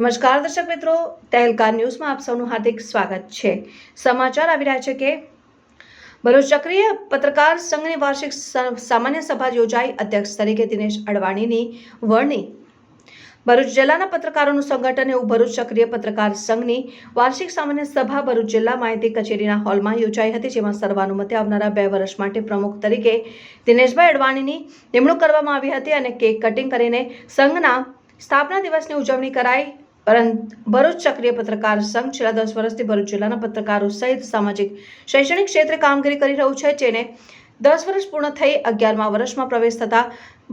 નમસ્કાર દર્શક મિત્રો તહેલકા ન્યૂઝમાં આપ સૌનું હાર્દિક સ્વાગત છે. સમાચાર આવી રહ્યા છે કે ભરૂચ ચક્રીય પત્રકાર સંઘની વાર્ષિક સામાન્ય સભા યોજાઈ. અધ્યક્ષ તરીકે દિનેશ અડવાણીની વરણી. ભરૂચ જિલ્લાના પત્રકારોનું સંગઠન એવું ભરૂચ સક્રિય પત્રકાર સંઘની વાર્ષિક સામાન્ય સભા ભરૂચ જિલ્લા માહિતી કચેરીના હોલમાં યોજાઈ હતી, જેમાં સર્વાનુમતે આવનારા બે વર્ષ માટે પ્રમુખ તરીકે દિનેશભાઈ અડવાણીની નિમણૂક કરવામાં આવી હતી અને કેક કટિંગ કરીને સંઘના સ્થાપના દિવસની ઉજવણી કરાઈ. ભરૂચ ચક્રિય પત્રકાર સંઘ છેલ્લા દસ વર્ષથી ભરૂચ જિલ્લાના પત્રકારો સહિત સામાજિક, શૈક્ષણિક ક્ષેત્રે કામગીરી કરી રહ્યું છે, જેને દસ વર્ષ પૂર્ણ થઈ અગિયારમા વર્ષમાં પ્રવેશ થતા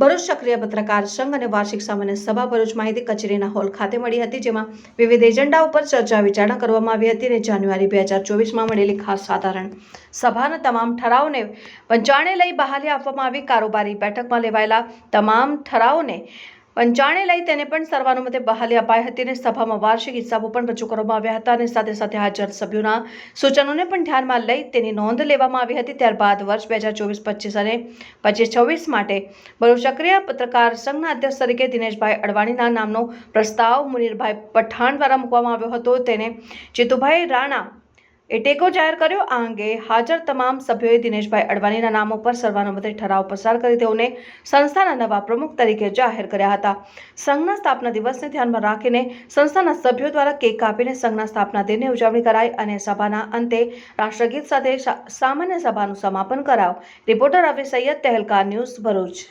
ભરૂચ સક્રિય પત્રકાર સંઘ અને વાર્ષિક સામાન્ય સભા ભરૂચ માહિતી કચેરીના હોલ ખાતે મળી હતી, જેમાં વિવિધ એજન્ડા ઉપર ચર્ચા વિચારણા કરવામાં આવી હતી અને જાન્યુઆરી બે હજાર ચોવીસમાં મળેલી ખાસ સાધારણ સભાના તમામ ઠરાવને પંચાણે લઈ બહાલી આપવામાં આવી. કારોબારી બેઠકમાં લેવાયેલા તમામ ઠરાવોને પંચાણે લઈ તેને પણ સર્વાનુમતે બહાલી અપાઈ હતી અને સભામાં વાર્ષિક હિસાબો પણ રજૂ કરવામાં આવ્યા હતા અને સાથે સાથે હાજર સભ્યોના સૂચનોને પણ ધ્યાનમાં લઈ તેની નોંધ લેવામાં આવી હતી. ત્યારબાદ વર્ષ બે હજાર ચોવીસ, પચીસ અને પચીસ છવ્વીસ માટે સક્રિય પત્રકાર સંઘના અધ્યક્ષ તરીકે દિનેશભાઈ અડવાણીના નામનો પ્રસ્તાવ મુનીરભાઈ પઠાણ દ્વારા મૂકવામાં આવ્યો હતો. તેને જીતુભાઈ રાણા એ ટેકો જાહેર કર્યો. આ અંગે હાજર તમામ સભ્યોએ દિનેશભાઈ અડવાણીના નામ ઉપર સર્વાનુમતે ઠરાવ પસાર કરી તેઓને સંસ્થાના નવા પ્રમુખ તરીકે જાહેર કર્યા હતા. સંઘના સ્થાપના દિવસને ધ્યાનમાં રાખીને સંસ્થાના સભ્યો દ્વારા કેક કાપીને સંઘના સ્થાપના દિનની ઉજવણી કરાઈ અને સભાના અંતે રાષ્ટ્રગીત સાથે સામાન્ય સભાનું સમાપન કરાવ રિપોર્ટર રવિ સૈયદ તહેલકા ન્યૂઝ ભરૂચ.